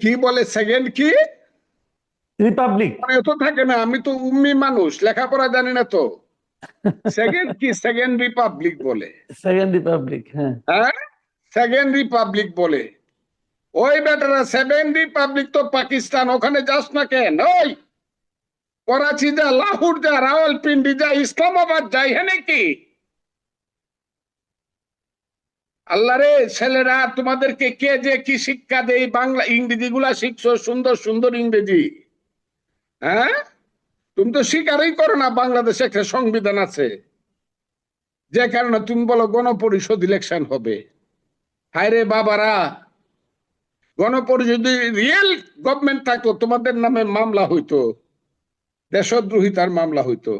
কি বলে সেকেন্ড কি? রিপাবলিক মানে তো থাকে না আমি তো উম্মি মানুষ লেখাপড়া জানি না তো। সেকেন্ড কি? সেকেন্ড রিপাবলিক বলে। সেকেন্ড রিপাবলিক হ্যাঁ। হ্যাঁ? সেকেন্ড রিপাবলিক বলে। ওই বেটারা সেভেন রিপাবলিক তো পাকিস্তান ওখানে যাস না কেন? ওই করাচি যা লাহোর যা রাওয়ালপিন্ডি যা ইসলামাবাদ যাই হ্যাঁ নাকি আল্লাহ রে, ছেলেরা, তোমাদেরকে কে যে কি শিক্ষা দেয়, বাংলা, ইংরেজি গুলা শিখছো, সুন্দর সুন্দর ইংরেজি। হ্যাঁ? তুমি তো স্বীকারই করো না, বাংলাদেশে একটা সংবিধান আছে, যে কারণে তুমি বলো গণপরিষদ ইলেকশন হবে। হায় রে বাবারা, গণপরিষদ রিয়েল গভর্নমেন্ট থাকতো, তোমাদের নামে মামলা হইতো, দেশদ্রোহিতার মামলা হইতো।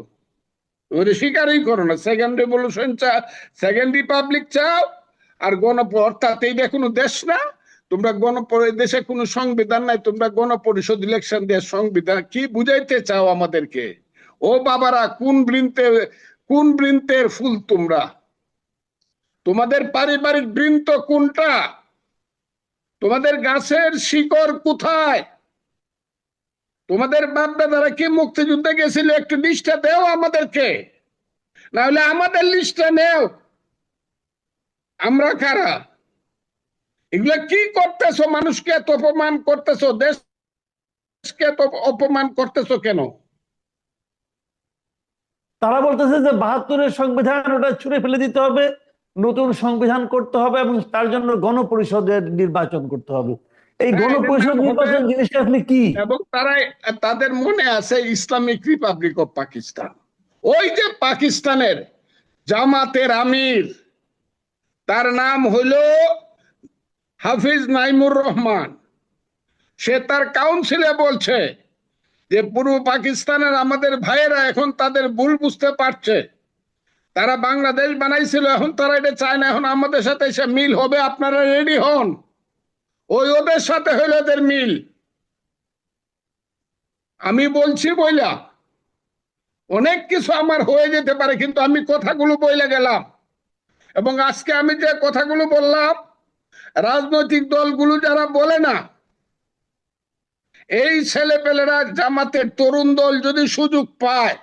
স্বীকারই করো না সেকেন্ড রেভলিউশন চা সেকেন্ড রিপাবলিক চাও আর গণপ অর্থাৎ এইটা কোনো দেশ না, তোমরা গণপরি দেশে কোনো সংবিধান নাই, তোমরা গণপরিষদ ইলেকশন দিয়ে সংবিধান কি বুঝাইতে চাও আমাদেরকে? ও বাবারা, কোন বৃন্তে, কোন বৃন্তের ফুল তোমরা? তোমাদের পারিবারিক বৃন্ত কোনটা? তোমাদের গাছের শিকড় কোথায়? তোমাদের বাপ দাদারা কি মুক্তিযুদ্ধে গেছিল? একটু লিস্টটা দেও আমাদেরকে। না হলে আমাদের লিস্টটা নেও। আমরা কারা? এগুলা কি করতেছো? মানুষকে এত অপমান করতেছো? দেশকে এত অপমান করতেছো কেন? তারা বলতেছে যে বাহাত্তরের সংবিধান ওটা ছুঁড়ে ফেলে দিতে হবে নতুন সংবিধান করতে হবে এবং তার জন্য গণপরিষদের নির্বাচন করতে হবে। এই হ্যাঁ, গণপরিষদ নির্বাচন জিনিসটা আসলে কি? এবং তারা তাদের মনে আছে ইসলামিক রিপাবলিক অফ পাকিস্তান। ওই যে পাকিস্তানের জামাতের আমির তার নাম হইল হাফিজ নাইমুর রহমান। সে তার কাউন্সিলে বলছে যে, পূর্ব পাকিস্তানের আমাদের ভাইয়েরা এখন তাদের ভুল বুঝতে পারছে। তারা বাংলাদেশ বানাইছিল, এখন তারা এটা চায় না, এখন আমাদের সাথে এসে মিল হবে, আপনারা রেডি হন। ওই ওদের সাথে হইল এদের মিল। আমি বলছি বইলা, অনেক কিছু আমার হয়ে যেতে পারে, কিন্তু আমি কথাগুলো বইলে গেলাম। এবং আজকে আমি যে কথাগুলো বললাম, রাজনৈতিক দলগুলো যারা বলে না, এই ছেলেপেলেরা জামাতের তরুণ দল যদি সুযোগ পায়,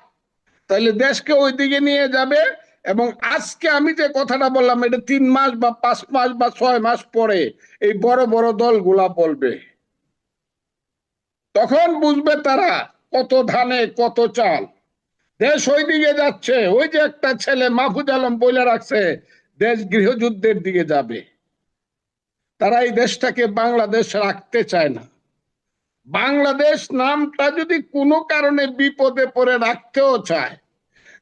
তাহলে দেশকে ওইদিকে নিয়ে যাবে এবং আজকে আমি যে কথাটা বললাম, এটা তিন মাস বা পাঁচ মাস বা ছয় মাস পরে এই বড় বড় দলগুলা বলবে। তখন বুঝবে তারা কত ধানে, কত চাল। দেশ ওই দিকে যাচ্ছে, ওই যে একটা ছেলে মাহফুজ আলম বলে রাখছে, দেশ গৃহযুদ্ধের দিকে যাবে। তারা এই দেশটাকে বাংলাদেশ রাখতে চায় না। বাংলাদেশ নামটা যদি কোনো কারণে বিপদে পড়ে রাখতেও চায়,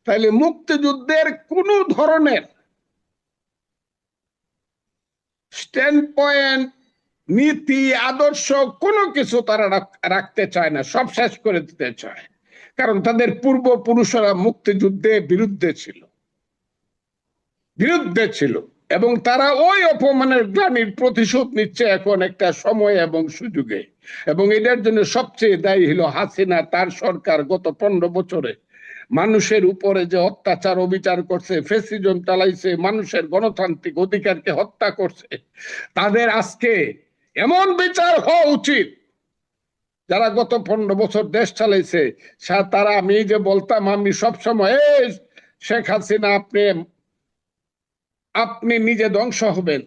তাহলে মুক্তিযুদ্ধের কোন ধরনের স্ট্যান্ড পয়েন্ট নীতি, আদর্শ কোনো কিছু তারা রাখ- রাখতে চায় না, সব শেষ করে দিতে চায়। কারণ তাদের পূর্বপুরুষরা মুক্তিযুদ্ধে বিরুদ্ধে ছিল। বিরুদ্ধে ছিল। এবং তারা ওই অপমানের গ্লানির প্রতিশোধ নিচ্ছে এখন একটা সময় এবং সুযোগে। এবং এটার জন্য সবচেয়ে দায়ী হলো হাসিনা, তার সরকার গত পনেরো বছরে মানুষের উপরে যে অত্যাচার, অবিচার করছে, ফেসিজম চালাইছে, মানুষের গণতান্ত্রিক অধিকারকে হত্যা করছে, তাদের আজকে এমন বিচার হওয়া উচিত যারা গত পনেরো বছর দেশ চালাইছে তারা আমি যে বলতাম, আমি সবসময় শেখ হাসিনা, আপনি আপনি নিজে ধ্বংস হবেন।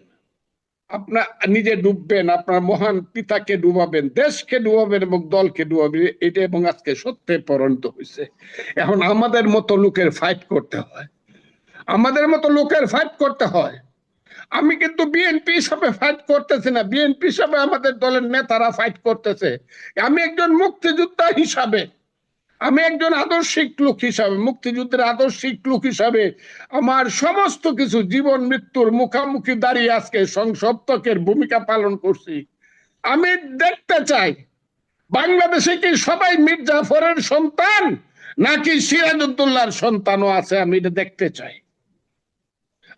আপনার নিজে ডুববেন, আপনার মহান পিতাকে ডুবাবেন, দেশকে ডুবাবেন এবং দলকে ডুবাবেন। এটা এবং আজকে সত্যে পরিণত হয়েছে এখন আমাদের মতো লোকের ফাইট করতে হয়। আমাদের মতো লোকের ফাইট করতে হয়। আমি কিন্তু বিএনপি হিসাবে ফাইট করতেছি না। বিএনপি হিসাবে আমাদের দলের নেতারা ফাইট করতেছে। আমি একজন মুক্তিযোদ্ধা হিসাবে, আমি একজন আদর্শিক লোক হিসাবে, মুক্তিযুদ্ধের আদর্শিক লোক হিসাবে আমার সমস্ত কিছু জীবন মৃত্যুর মুখামুখি দাঁড়িয়ে আজকে সংসপ্তকের ভূমিকা পালন করছি। আমি দেখতে চাই, বাংলাদেশে কি সবাই মীর জাফরের সন্তান, নাকি সিরাজউদ্দৌলার সন্তানও আছে? আমি এটা দেখতে চাই।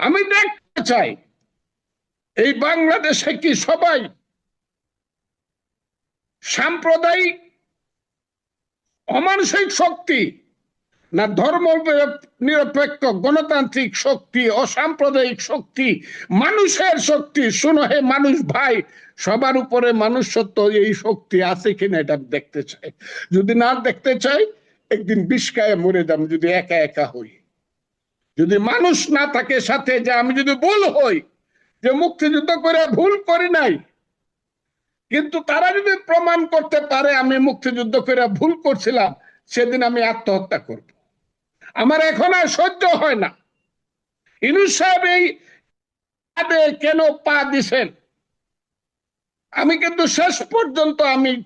আমি দেখতে চাই। এই বাংলাদেশে কি সবাই সাম্প্রদায়িক অমানসিক শক্তি না ধর্ম নিরপেক্ষ গণতান্ত্রিক শক্তি, অসাম্প্রদায়িক শক্তি, মানুষের শক্তি? শুনো হে মানুষ ভাই, সবার উপরে মানুষ সত্য এই শক্তি আছে কিনা এটা দেখতে চাই। যদি না দেখতে চাই, একদিন বিষকায় মরে যাম, যদি একা একা হই। যদি মানুষ না থাকে সাথে, যে আমি যদি ভুল হই যে মুক্তিযুদ্ধ করে ভুল করি নাই। কিন্তু তারা যদি প্রমাণ করতে পারে আমি মুক্তিযুদ্ধ করে ভুল করছিলাম, সেদিন আমি আত্মহত্যা করব। আমার এখন আর সহ্য হয় না। ইনুস সাহেব এই কেন পা দিছেন? আমি কিন্তু শেষ পর্যন্ত আমি